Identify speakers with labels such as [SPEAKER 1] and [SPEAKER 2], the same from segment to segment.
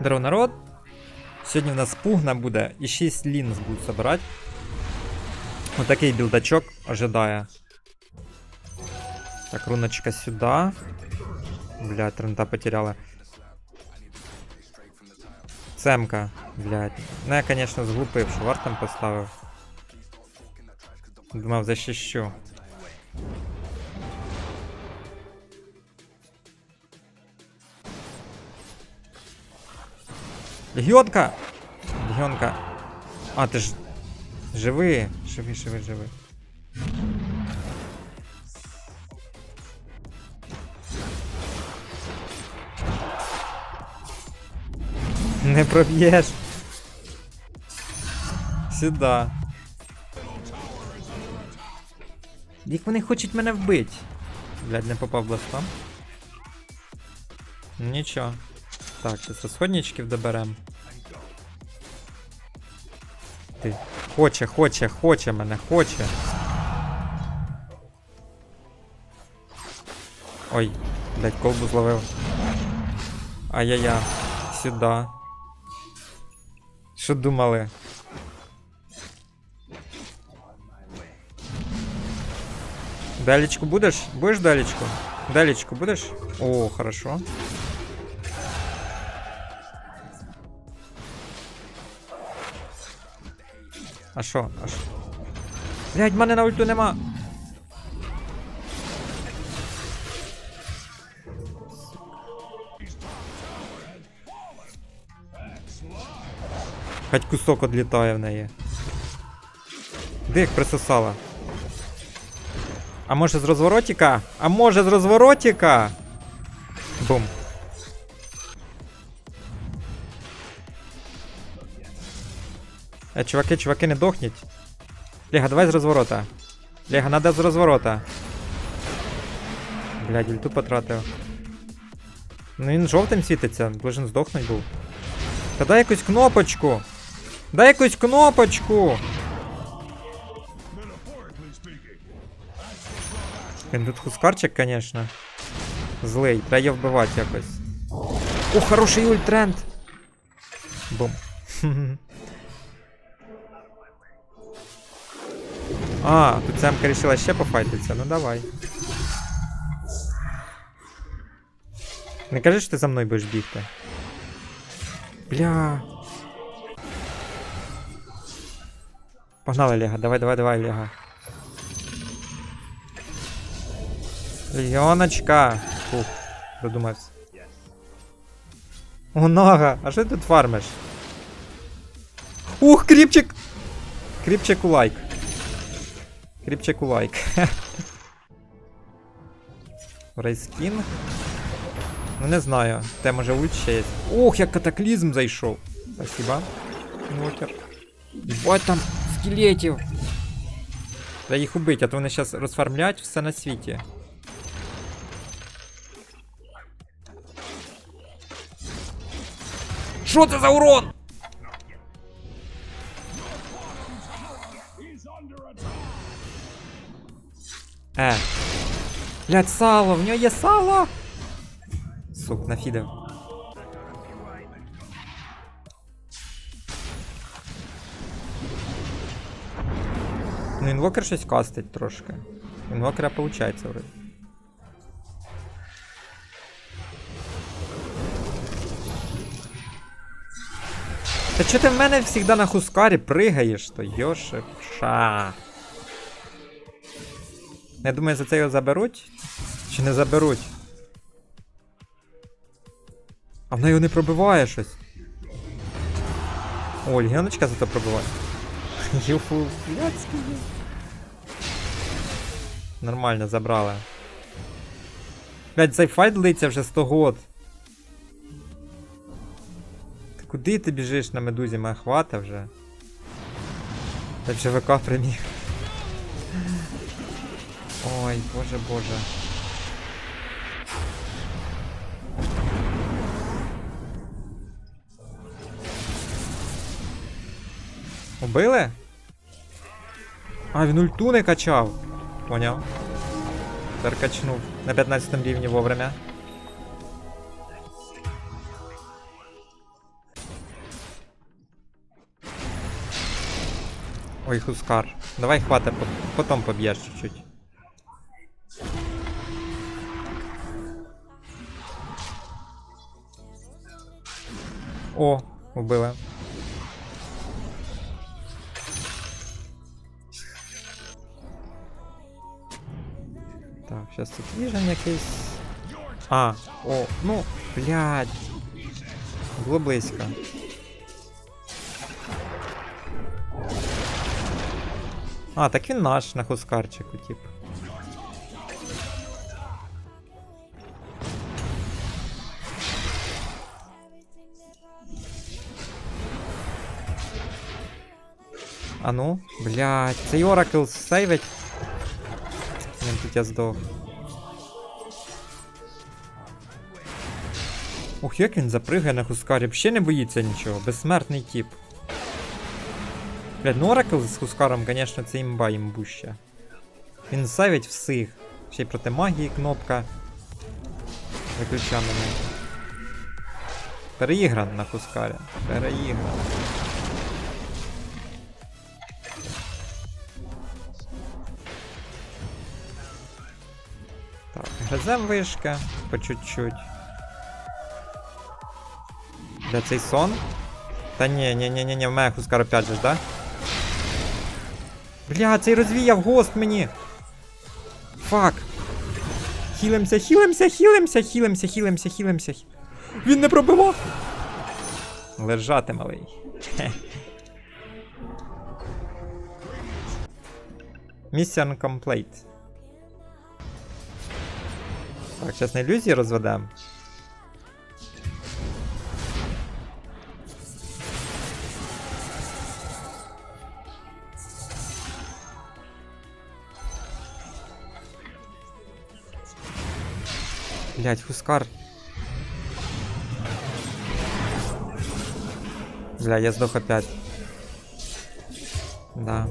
[SPEAKER 1] Здорово, народ. Сьогодні в нас пугна буде і 6 лінз будуть собирати. Отакий білдачок ожидає. Так, руночка сюди. Блядь, трента потеряла. Цемка, блядь. Ну я, конечно, зглупив, що вартом поставив. Думав, защищу. Легіонка! Легіонка. А, ти ж. Живи. Живи, живи, живи. Не проб'єш. Сюда. Як вони хочуть мене вбити? Блядь, не попав бластом. Нічого. Так, зараз розходничків доберем. Ти. Хоче, хоче, хоче мене, хоче. Ой, блядь, колбу зловив. Ай-яй-я. Сюда. Що думали? Далечку будеш? Будеш далечку? Далечку будеш? О, хорошо. А що? А що? Блять, мене на ульту нема. Хоть кусок одлітає в неї. Як присосала? А може з розворотика? А може з розворотика? Бум. Е, чуваки, чуваки, не дохніть. Лега, давай з розворота. Лега, надо з розворота. Блядь, ульту потратив. Ну він жовтим світиться, должен здохнуть був. Та дай якусь кнопочку. Дай якусь кнопочку. Він тут хускарчик, конечно. Злий, треба її вбивати якось. О, хороший ультренд. Бум. А, тут Семка решила ще пофайтитися, ну давай. Не кажи, що ти за мною будеш бігти. Бля. Погнали, Лего, давай, давай, давай, Лего. Легіоночка. Фух, додумався. О, нога, а що ти тут фармиш? Ух, кріпчик! Кріпчик у лайк. Кріпчик у лайк. Рейскін. Ну не знаю. Те може ульт ще є. Ух, як катаклізм зайшов. Спасибо. Інвокер. Ебать там скелетів. Треба їх убити, а то вони зараз розфармлять все на світі. Що це за урон? Е. Блядь, сало, в нього є сало. Сук, нафідав. Ну, інвокер щось кастить трошки. Інвокера получається вроде. Та чо ти в мене завжди на хускарі пригаєш, то йоше пша. Я думаю, за це його заберуть? Чи не заберуть? А вона його не пробиває щось. О, легіоночка зато пробиває. Юфу, блядський. Нормально, забрала. Блядь, цей файт длиться вже 100 год. Ти куди ти біжиш на медузі? Мене хвата вже. Та вже ВК приміг. Ой, боже боже. Убили? А, він ульту не качав. Поняв. Тепер качнув на 15 рівні вовремя. Ой, Хускар. Давай хватай потом поб'єш чуть-чуть. О, убили. Так, сейчас тут віжен якийсь. А, о, ну, блядь. Було близько. А, так він наш на хускарчику, тип. А ну, блядь, цей Оракл сейвить. Він тут я здох. Ух, як він запригає на Хускарі, взагалі не боїться нічого, безсмертний тип. Блядь, ну Оракл з Хускаром, конечно, це імба імбуща. Він сейвить всіх. Ще й проти магії кнопка. Виключа мене. Переігран на Хускарі. Переігран. Так, вишка по чуть-чуть. Для цей сон? Та ні, ні, ні, ні, ні, в мене Хускар опять же, да? Бля, цей розвіяв гост мені. Фак. Хілимся, хілимся, хілимся, хілимся, хілимся, хілимся. Він не пробивав. Лежати, малий. Mission complete. Так, зараз на ілюзії розведемо. Блять, Хускар. Бля, я сдох опять. Да.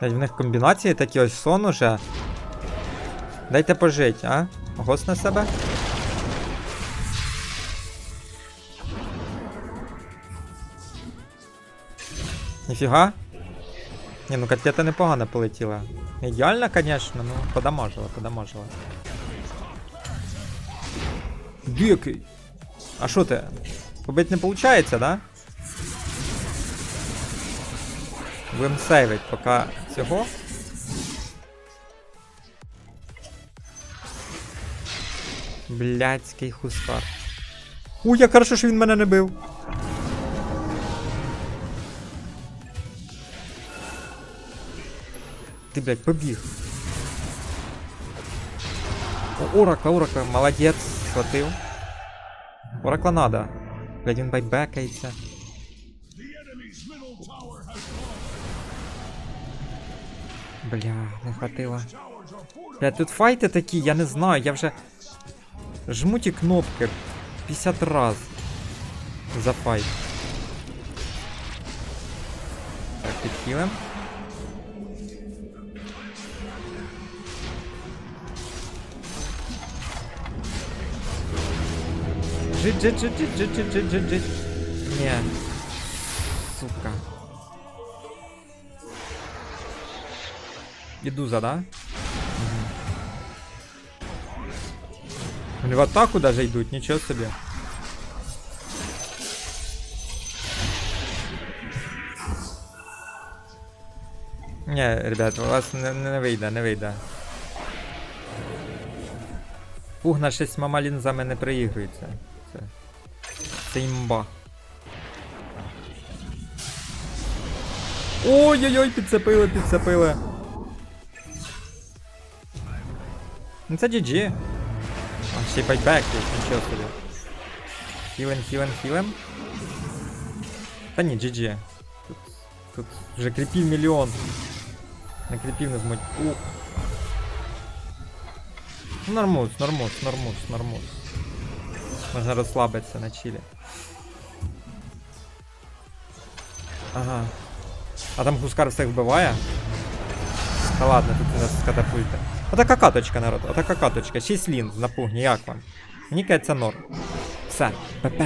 [SPEAKER 1] В них комбінації такі ось сон уже. Дайте пожить, а? Гост на себе? Ніфіга? Ні, ну котлета непогано полетіла. Ідеально, конечно, ну подамажила, подамажила. Дикий. А що ти? Побить не получается, да? Будем сейвить поки цього. Блядський хускар. Уй, як хорошо, що він мене не бив. Ти, блядь, побіг. О, Оракла, Оракла, молодець, схватив. Оракла надо. Блядь, він байбекається. Бля, не хватило. Бля, тут файти такі, я не знаю, я вже. Жму ті кнопки 50 раз за файт. Так, підхилим. Жить, жить, жить, жить, жить, жить, жить, жить. Не. Сука. Іду за, да? Угу. Вони в атаку даже йдуть, нічого собі. Не, ребят, у вас не, не вийде, не вийде. Пугна мама лінзами не приігрується. Це, це імба. Ой-ой-ой, підцепили, підцепили. Ну це GG. А, ще й байтбек є, нічого собі. Хілем, хілем, хілем. Та ні, GG. Тут, тут вже кріпів мільйон. На кріпів не зможуть. Ух. Ну, Нормус, нормус, нормус, нормус. Можна розслабитися на чилі. Ага. А там Хускар всіх вбиває? Та ладно, тут у нас катапульта. Отака каточка, народ, отака каточка. 6 лін на пугні, як вам? Мені кається норм. Все, ПП.